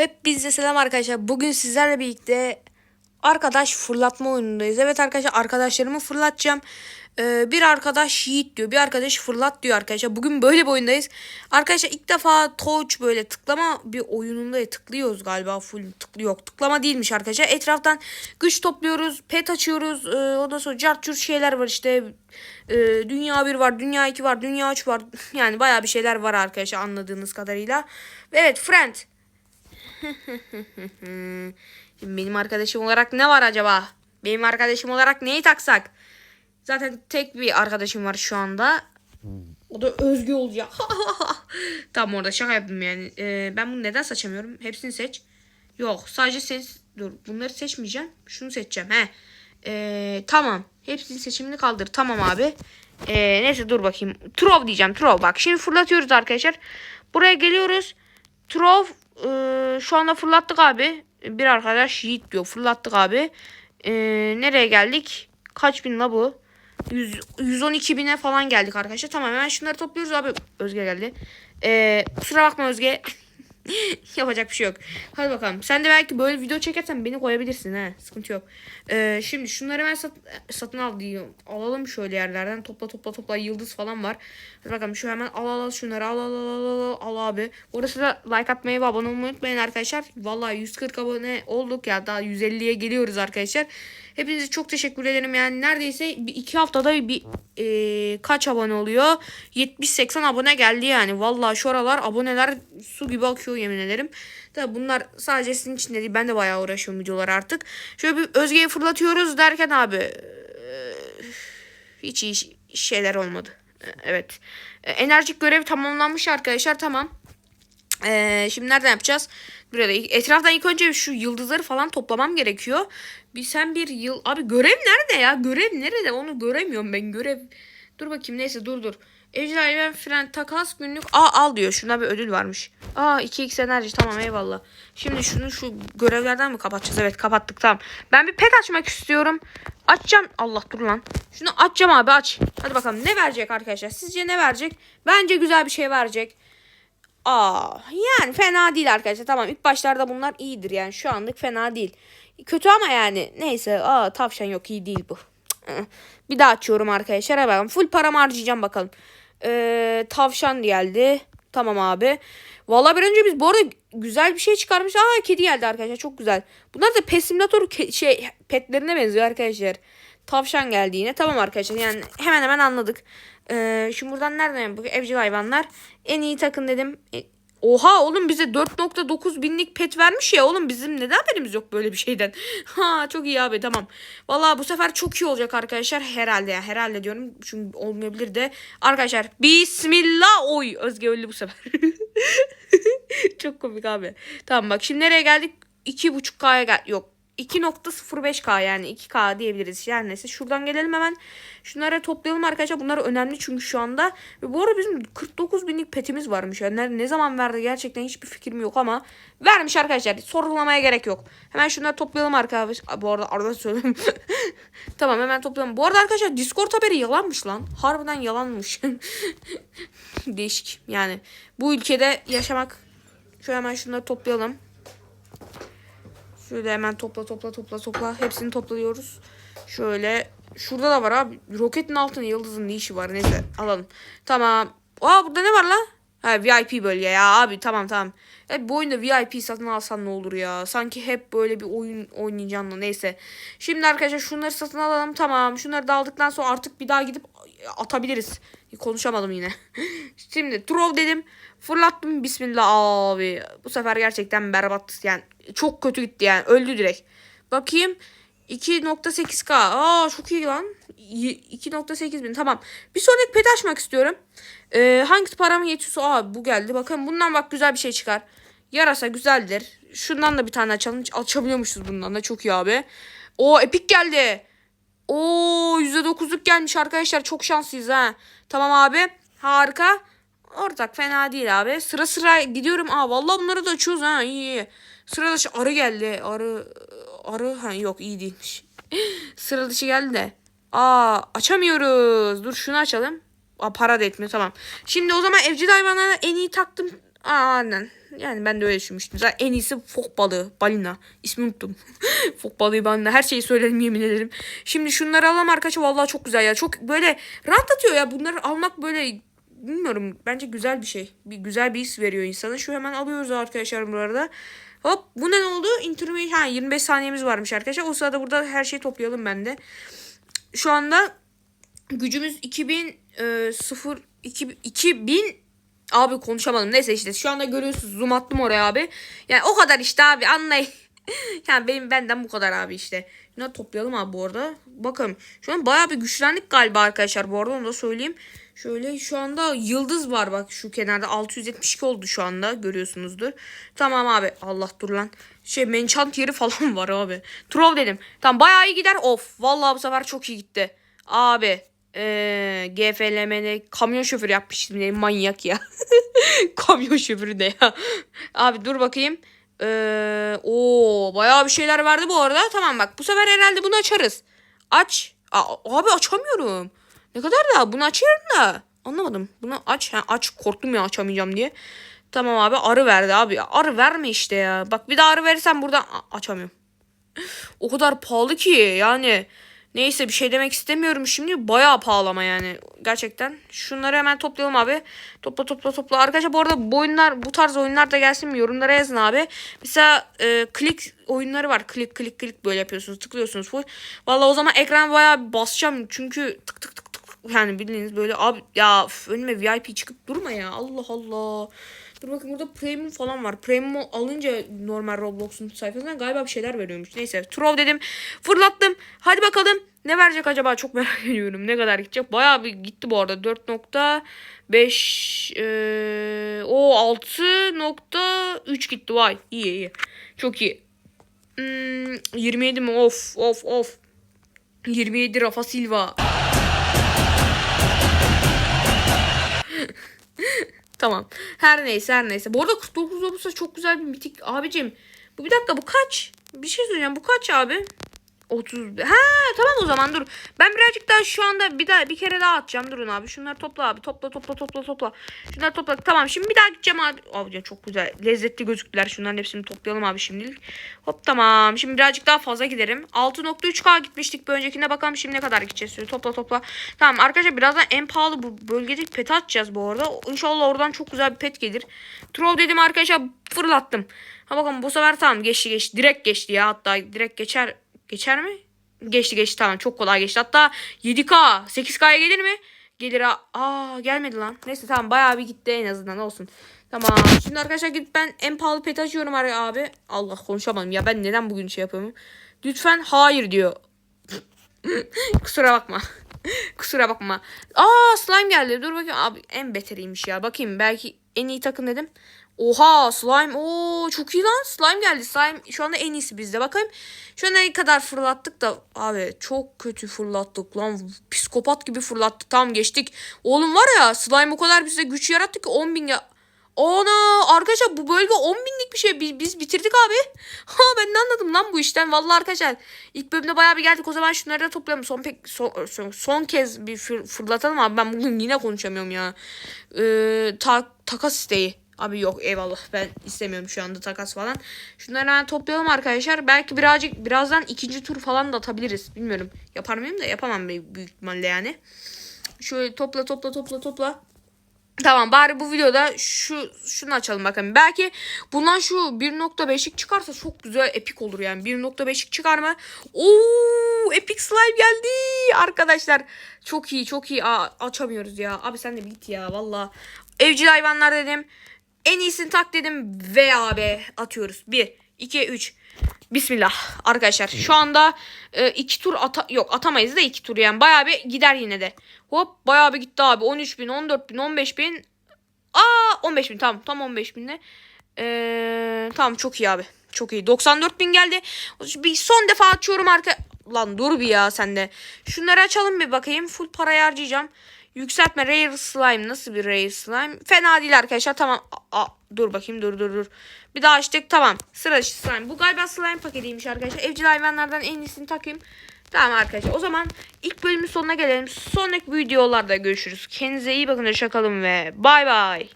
Hep bizde selam arkadaşlar. Bugün sizlerle birlikte arkadaş fırlatma oyunundayız. Evet arkadaşlar arkadaşlarımı fırlatacağım. Ee, bir arkadaş Yiğit diyor. Bir arkadaş fırlat diyor arkadaşlar. Bugün böyle bir oyundayız. Arkadaşlar ilk defa touch böyle tıklama bir oyununda tıklıyoruz galiba. Full tıklı yok. Tıklama değilmiş arkadaşlar. Etraftan güç topluyoruz. Pet açıyoruz. Ee, ondan sonra cart curt şeyler var işte. Ee, dünya 1 var. Dünya 2 var. Dünya 3 var. Yani baya bir şeyler var arkadaşlar anladığınız kadarıyla. Evet friend. Şimdi benim arkadaşım olarak ne var acaba? Benim arkadaşım olarak neyi taksak? Zaten tek bir arkadaşım var şu anda. O da Özgü olacak. Tam orada şaka yaptım yani. Ee, ben bunu neden seçemiyorum? Hepsini seç. Yok sadece ses. Dur bunları seçmeyeceğim. Şunu seçeceğim. He. Ee, tamam. Hepsinin seçimini kaldır. Tamam abi. Ee, neyse dur bakayım. Trov diyeceğim. Trov bak. Şimdi fırlatıyoruz arkadaşlar. Buraya geliyoruz. Trov e, şu anda fırlattık abi. Bir arkadaş Yiğit diyor. Fırlattık abi. Ee, nereye geldik? Kaç bin la bu? 100, 112 bine falan geldik arkadaşlar. Tamam hemen şunları topluyoruz abi. Özge geldi. Ee, kusura bakma Özge. Yapacak bir şey yok. Hadi bakalım. Sen de belki böyle video çekersen beni koyabilirsin ha. Sıkıntı yok. Ee, şimdi şunları ben sat, satın al diyorum. Alalım şöyle yerlerden. Topla topla topla yıldız falan var. Hadi bakalım şu hemen al al al şunları al al al al al, al abi. Orası da like atmayı ve abone olmayı unutmayın arkadaşlar. Vallahi 140 abone olduk ya daha 150'ye geliyoruz arkadaşlar. Hepinize çok teşekkür ederim. Yani neredeyse bir iki haftada bir e, kaç abone oluyor? 70-80 abone geldi yani. Vallahi şu aralar aboneler su gibi akıyor yemin ederim. Tabi bunlar sadece sizin için de değil. Ben de bayağı uğraşıyorum videolar artık. Şöyle bir Özge'yi fırlatıyoruz derken abi e, hiç iyi şeyler olmadı. E, Evet. E, Enerjik görev tamamlanmış arkadaşlar. Tamam. Ee, şimdi nereden yapacağız? Burada etraftan ilk önce şu yıldızları falan toplamam gerekiyor. Bir sen bir yıl abi görev nerede ya? Görev nerede? Onu göremiyorum ben. Görev. Dur bakayım neyse dur dur. Ejderha ben fren takas günlük. Aa al diyor. Şuna bir ödül varmış. Aa 2x enerji tamam eyvallah. Şimdi şunu şu görevlerden mi kapatacağız? Evet kapattık tamam. Ben bir pet açmak istiyorum. Açacağım. Allah dur lan. Şunu açacağım abi aç. Hadi bakalım ne verecek arkadaşlar? Sizce ne verecek? Bence güzel bir şey verecek. Aa yani fena değil arkadaşlar. Tamam ilk başlarda bunlar iyidir yani şu anlık fena değil. Kötü ama yani neyse. Aa tavşan yok iyi değil bu. Bir daha açıyorum arkadaşlar. Bakalım. Full paramı harcayacağım bakalım. Ee, tavşan geldi. Tamam abi. Vallahi bir önce biz bu arada güzel bir şey çıkarmış. Aa kedi geldi arkadaşlar çok güzel. Bunlar da pet simülatör şey petlerine benziyor arkadaşlar. Tavşan geldi yine. Tamam arkadaşlar yani hemen hemen anladık. Ee, şimdi buradan nereden bu evcil hayvanlar? En iyi takın dedim. E, Oha oğlum bize 4.9 binlik pet vermiş ya oğlum bizim neden haberimiz yok böyle bir şeyden. Ha çok iyi abi tamam. Vallahi bu sefer çok iyi olacak arkadaşlar herhalde ya herhalde diyorum çünkü olmayabilir de. Arkadaşlar bismillah oy Özge öldü bu sefer. çok komik abi. Tamam bak şimdi nereye geldik? 2.5K'ya gel yok 2.05K yani 2K diyebiliriz. Yani neyse şuradan gelelim hemen. Şunları toplayalım arkadaşlar. Bunlar önemli çünkü şu anda. Ve bu arada bizim 49 binlik petimiz varmış. Yani ne, zaman verdi gerçekten hiçbir fikrim yok ama vermiş arkadaşlar. Sorulamaya gerek yok. Hemen şunları toplayalım arkadaşlar. Bu arada arada söyleyeyim. tamam hemen toplayalım. Bu arada arkadaşlar Discord haberi yalanmış lan. Harbiden yalanmış. Değişik yani. Bu ülkede yaşamak. Şöyle hemen şunları toplayalım. Şöyle hemen topla topla topla topla. Hepsini topluyoruz. Şöyle. Şurada da var abi. Roketin altında yıldızın ne işi var? Neyse alalım. Tamam. Aa burada ne var la? Ha VIP bölge ya abi tamam tamam. Hep bu oyunda VIP satın alsan ne olur ya. Sanki hep böyle bir oyun oynayacaksın da neyse. Şimdi arkadaşlar şunları satın alalım tamam. Şunları da aldıktan sonra artık bir daha gidip atabiliriz. Konuşamadım yine. Şimdi throw dedim. Fırlattım bismillah abi. Bu sefer gerçekten berbat yani çok kötü gitti yani öldü direkt. Bakayım 2.8k. Aa çok iyi lan. 2.8 bin tamam. Bir sonraki pet açmak istiyorum. Ee, hangisi paramı yetiyorsa aa bu geldi. Bakın bundan bak güzel bir şey çıkar. Yarasa güzeldir. Şundan da bir tane açalım. Açabiliyormuşuz bundan da çok iyi abi. O epik geldi. Oo %9'luk gelmiş arkadaşlar. Çok şanslıyız ha. Tamam abi. Harika. Ortak fena değil abi. Sıra sıra gidiyorum. Aa vallahi bunları da açıyoruz ha. İyi iyi. Sıra dışı arı geldi. Arı arı ha yok iyi değilmiş. Sıra dışı geldi de. Aa açamıyoruz. Dur şunu açalım. Aa, para da etmiyor tamam. Şimdi o zaman evcil hayvanlara en iyi taktım Aa, aynen. Yani ben de öyle düşünmüştüm. Zaten en iyisi fok balığı. Balina. İsmini unuttum. fok balığı balina. Her şeyi söyledim yemin ederim. Şimdi şunları alalım arkadaşlar. Vallahi çok güzel ya. Çok böyle rahatlatıyor ya. Bunları almak böyle bilmiyorum. Bence güzel bir şey. Bir güzel bir his veriyor insana. Şu hemen alıyoruz arkadaşlar bu arada. Hop bu ne oldu? Intermission. Ha 25 saniyemiz varmış arkadaşlar. O sırada burada her şeyi toplayalım ben de. Şu anda gücümüz 2000 e, 0 2000, 2000 Abi konuşamadım. Neyse işte şu anda görüyorsunuz zoom attım oraya abi. Yani o kadar işte abi anlayın. yani benim benden bu kadar abi işte. Şunları toplayalım abi bu arada. Bakın şu an bayağı bir güçlendik galiba arkadaşlar bu arada onu da söyleyeyim. Şöyle şu anda yıldız var bak şu kenarda 672 oldu şu anda görüyorsunuzdur. Tamam abi Allah dur lan. Şey menchant yeri falan var abi. Trov dedim. Tamam bayağı iyi gider. Of vallahi bu sefer çok iyi gitti. Abi ee, GFLM'de kamyon şoförü yapmıştım ne manyak ya. kamyon şoförü de ya. Abi dur bakayım. Ee, o bayağı bir şeyler verdi bu arada. Tamam bak bu sefer herhalde bunu açarız. Aç. Aa, abi açamıyorum. Ne kadar da bunu açıyorum da. Anlamadım. Bunu aç. Ha, aç korktum ya açamayacağım diye. Tamam abi arı verdi abi. Arı verme işte ya. Bak bir daha arı verirsen buradan A- açamıyorum. O kadar pahalı ki yani. Neyse bir şey demek istemiyorum şimdi. Bayağı pahalı ama yani. Gerçekten. Şunları hemen toplayalım abi. Topla topla topla. Arkadaşlar bu arada bu oyunlar bu tarz oyunlar da gelsin mi? Yorumlara yazın abi. Mesela e, klik oyunları var. Klik klik klik böyle yapıyorsunuz. Tıklıyorsunuz full. Vallahi o zaman ekran bayağı bir basacağım. Çünkü tık tık tık tık. Yani bildiğiniz böyle abi ya önüme VIP çıkıp durma ya. Allah Allah. Dur bakın burada premium falan var. Premium alınca normal Roblox'un sayfasından galiba bir şeyler veriyormuş. Neyse Trov dedim. Fırlattım. Hadi bakalım. Ne verecek acaba? Çok merak ediyorum. Ne kadar gidecek? Bayağı bir gitti bu arada. 4.5 ee, o 6.3 gitti. Vay. İyi iyi. Çok iyi. Hmm, 27 mi? Of of of. 27 Rafa Silva. Tamam. Her neyse her neyse. Bu arada 49 olursa çok güzel bir mitik. Abicim bu bir dakika bu kaç? Bir şey söyleyeceğim. Bu kaç abi? 30. Ha tamam o zaman dur. Ben birazcık daha şu anda bir daha bir kere daha atacağım. Durun abi. Şunları topla abi. Topla topla topla topla. Şunları topla. Tamam şimdi bir daha gideceğim abi. Abi ya çok güzel. Lezzetli gözüktüler. Şunların hepsini toplayalım abi şimdilik. Hop tamam. Şimdi birazcık daha fazla giderim. 6.3K gitmiştik bir öncekine. Bakalım şimdi ne kadar gideceğiz. Topla topla. Tamam arkadaşlar birazdan en pahalı bu bölgedeki pet açacağız bu arada. İnşallah oradan çok güzel bir pet gelir. Troll dedim arkadaşlar fırlattım. Ha bakalım bu sefer tamam geçti geçti. Direkt geçti ya hatta direkt geçer. Geçer mi? Geçti geçti tamam çok kolay geçti. Hatta 7K 8K'ya gelir mi? Gelir ha. Aa gelmedi lan. Neyse tamam bayağı bir gitti en azından olsun. Tamam. Şimdi arkadaşlar gidip ben en pahalı pet açıyorum abi. Allah konuşamadım ya ben neden bugün şey yapıyorum? Lütfen hayır diyor. Kusura bakma. Kusura bakma. Aa slime geldi. Dur bakayım abi en beteriymiş ya. Bakayım belki en iyi takım dedim. Oha slime. Oo çok iyi lan. Slime geldi. Slime şu anda en iyisi bizde. Bakayım. Şu ne kadar fırlattık da abi çok kötü fırlattık lan. Psikopat gibi fırlattık. Tam geçtik. Oğlum var ya slime o kadar bize güç yarattı ki 10 bin ya. Ana arkadaşlar bu bölge 10 binlik bir şey. Biz, biz bitirdik abi. Ha ben ne anladım lan bu işten. Vallahi arkadaşlar ilk bölümde bayağı bir geldik. O zaman şunları da toplayalım. Son pek son, son, son kez bir fır, fırlatalım abi. Ben bugün yine konuşamıyorum ya. Ee, ta, takas isteği. Abi yok eyvallah ben istemiyorum şu anda takas falan. Şunları hemen toplayalım arkadaşlar. Belki birazcık birazdan ikinci tur falan da atabiliriz. Bilmiyorum. Yapar mıyım da yapamam büyük ihtimalle yani. Şöyle topla topla topla topla. Tamam bari bu videoda şu şunu açalım bakalım. Belki bundan şu 1.5'lik çıkarsa çok güzel epik olur yani. 1.5'lik çıkar mı? Oo epic slime geldi arkadaşlar. Çok iyi çok iyi. Aa, açamıyoruz ya. Abi sen de bit ya valla. Evcil hayvanlar dedim. En iyisini tak dedim ve abi atıyoruz. 1 2 3 Bismillah arkadaşlar şu anda e, iki tur ata yok atamayız da iki tur yani bayağı bir gider yine de. Hop bayağı bir gitti abi 13 bin 14 bin 15 bin. Aa 15 bin tamam tam 15 binle. Ee, tamam çok iyi abi çok iyi 94 bin geldi. Bir son defa açıyorum arka. Lan dur bir ya sende. Şunları açalım bir bakayım full para harcayacağım. Yükseltme Rare Slime nasıl bir Rare Slime? Fena değil arkadaşlar tamam. Aa, dur bakayım dur dur dur. Bir daha açtık tamam. Sıra dışı slime. Bu galiba slime paketiymiş arkadaşlar. Evcil hayvanlardan en iyisini takayım. Tamam arkadaşlar o zaman ilk bölümün sonuna gelelim. Sonraki videolarda görüşürüz. Kendinize iyi bakın. Hoşçakalın ve bay bay.